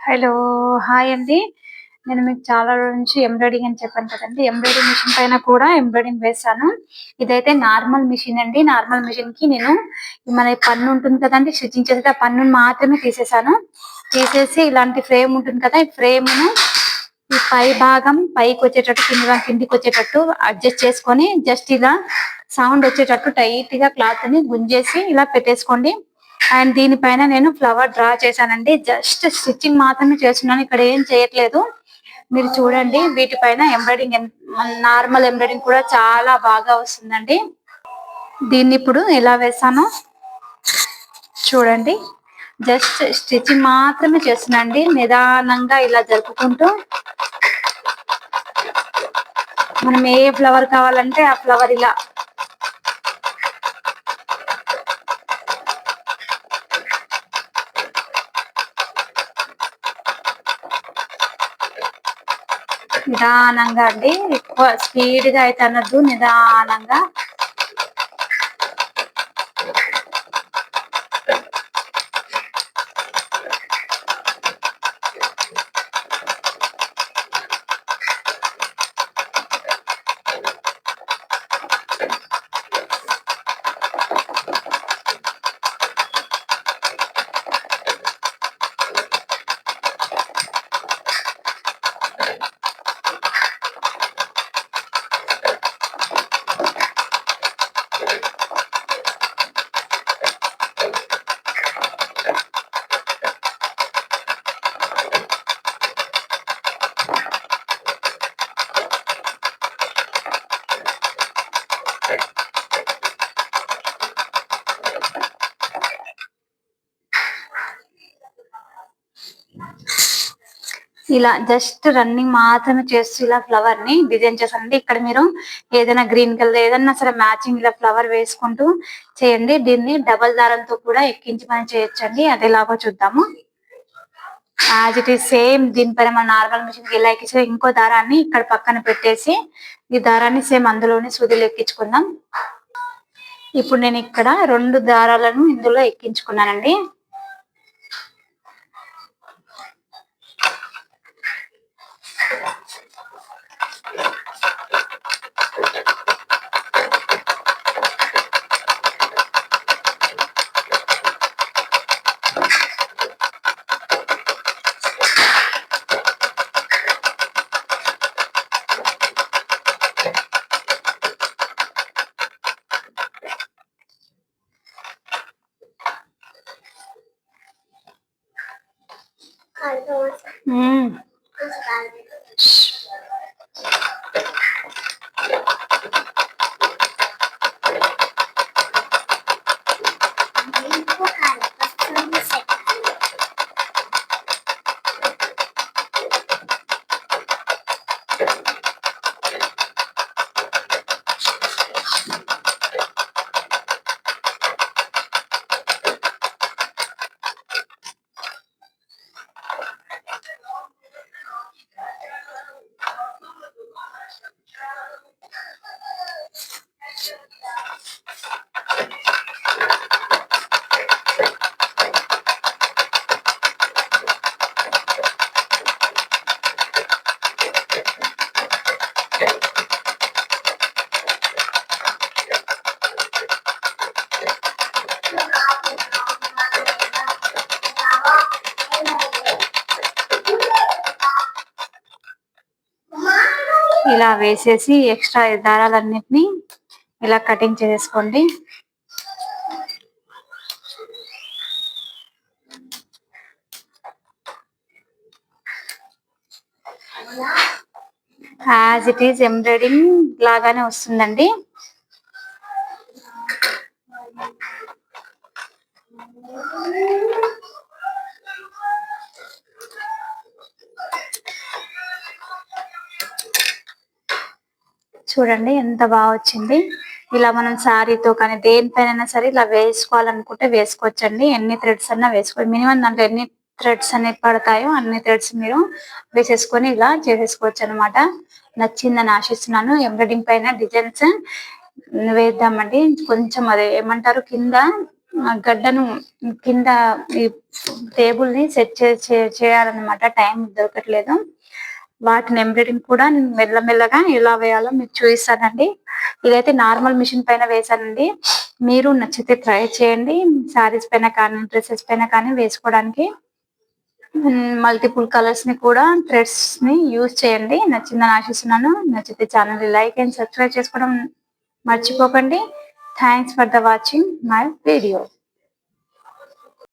Hello hi అండి. నేను మీకు చాలా రోజుల నుంచి ఎంబ్రాయిడింగ్ అని చెప్పాను కదండి. ఎంబ్రాయిడింగ్ మిషన్ పైన కూడా ఎంబ్రాయిడింగ్ వేస్తాను ఇదైతే నార్మల్ మిషన్ అండి. నార్మల్ మిషన్కి నేను మన పన్ను ఉంటుంది కదండి స్టిచ్చింగ్ చేస్తే ఆ పన్ను మాత్రమే తీసేసాను తీసేసి ఇలాంటి ఫ్రేమ్ ఉంటుంది కదా ఈ ఫ్రేమ్ను ఈ పై భాగం పైకి వచ్చేటట్టు కింద కిందికి వచ్చేటట్టు అడ్జస్ట్ చేసుకొని జస్ట్ ఇలా సౌండ్ వచ్చేటట్టు టైట్గా క్లాత్ని గుంజేసి ఇలా పెట్టేసుకోండి. అండ్ దీనిపైన నేను ఫ్లవర్ డ్రా చేశానండి. జస్ట్ స్టిచ్చింగ్ మాత్రమే చేస్తున్నాను. ఇక్కడ ఏం చేయట్లేదు. మీరు చూడండి వీటిపైన ఎంబ్రాయిడింగ్ నార్మల్ ఎంబ్రాయిడింగ్ కూడా చాలా బాగా వస్తుందండి. దీన్ని ఇప్పుడు ఎలా వేసానో చూడండి. జస్ట్ స్టిచ్చింగ్ మాత్రమే చేస్తున్నాండి నిదానంగా ఇలా జరుపుకుంటూ మనం ఏ ఫ్లవర్ కావాలంటే ఆ ఫ్లవర్ ఇలా నిదానంగా అండి. ఎక్కువ స్పీడ్గా అయితే అనద్దు నిదానంగా ఇలా జస్ట్ రన్నింగ్ మాత్రమే చేస్తూ ఇలా ఫ్లవర్ని డిజైన్ చేస్తానండి. ఇక్కడ మీరు ఏదైనా గ్రీన్ కలర్ ఏదైనా సరే మ్యాచింగ్ ఇలా ఫ్లవర్ వేసుకుంటూ చేయండి. దీన్ని డబల్ దారంతో కూడా ఎక్కించి పని చేయొచ్చండి. అది ఎలాగో చూద్దాము. యాజ్ ఇట్ ఈస్ సేమ్ దీనిపైన మన నార్మల్ మిషన్ ఇలా ఎక్కించే ఇంకో దారాన్ని ఇక్కడ పక్కన పెట్టేసి ఈ దారాన్ని సేమ్ అందులోనే సూదిలో ఎక్కించుకుందాం. ఇప్పుడు నేను ఇక్కడ రెండు దారాలను ఇందులో ఎక్కించుకున్నానండి. Mmm. ఇలా వేసేసి ఎక్స్ట్రా దారాలన్నిటిని ఇలా కటింగ్ చేసుకోండి యాజ్ ఇట్ ఈస్ ఎంబ్రాయిడింగ్ లాగానే వస్తుందండి. చూడండి ఎంత బాగా వచ్చింది. ఇలా మనం శారీతో కానీ దేనిపైన సరే ఇలా వేసుకోవాలనుకుంటే వేసుకోవచ్చండి. ఎన్ని థ్రెడ్స్ అన్నా వేసుకో మినిమం దాంట్లో ఎన్ని థ్రెడ్స్ అనేవి పడతాయో అన్ని థ్రెడ్స్ మీరు వేసేసుకొని ఇలా చేసేసుకోవచ్చు అనమాట నచ్చిందని ఆశిస్తున్నాను. ఎంబ్రాయిడింగ్ పైన డిజైన్స్ వేద్దామండి. కొంచెం అదే ఏమంటారు కింద గడ్డను కింద ఈ టేబుల్ని సెట్ చేయాలన్నమాట. టైం దొరకట్లేదు. వాటిని ఎంబ్రాయిడింగ్ కూడా నేను మెల్లమెల్లగా ఎలా వేయాలో మీకు చూపిస్తానండి. ఇదైతే నార్మల్ మిషన్ పైన వేసానండి మీరు నచ్చితే ట్రై చేయండి. శారీస్ పైన కానీ డ్రెస్సెస్ పైన కానీ వేసుకోవడానికి మల్టిపుల్ కలర్స్ని కూడా థ్రెడ్స్ని యూజ్ చేయండి. నచ్చిందని ఆశిస్తున్నాను. నచ్చితే ఛానల్ లైక్ అండ్ సబ్స్క్రైబ్ చేసుకోవడం మర్చిపోకండి. Thanks for the watching my video.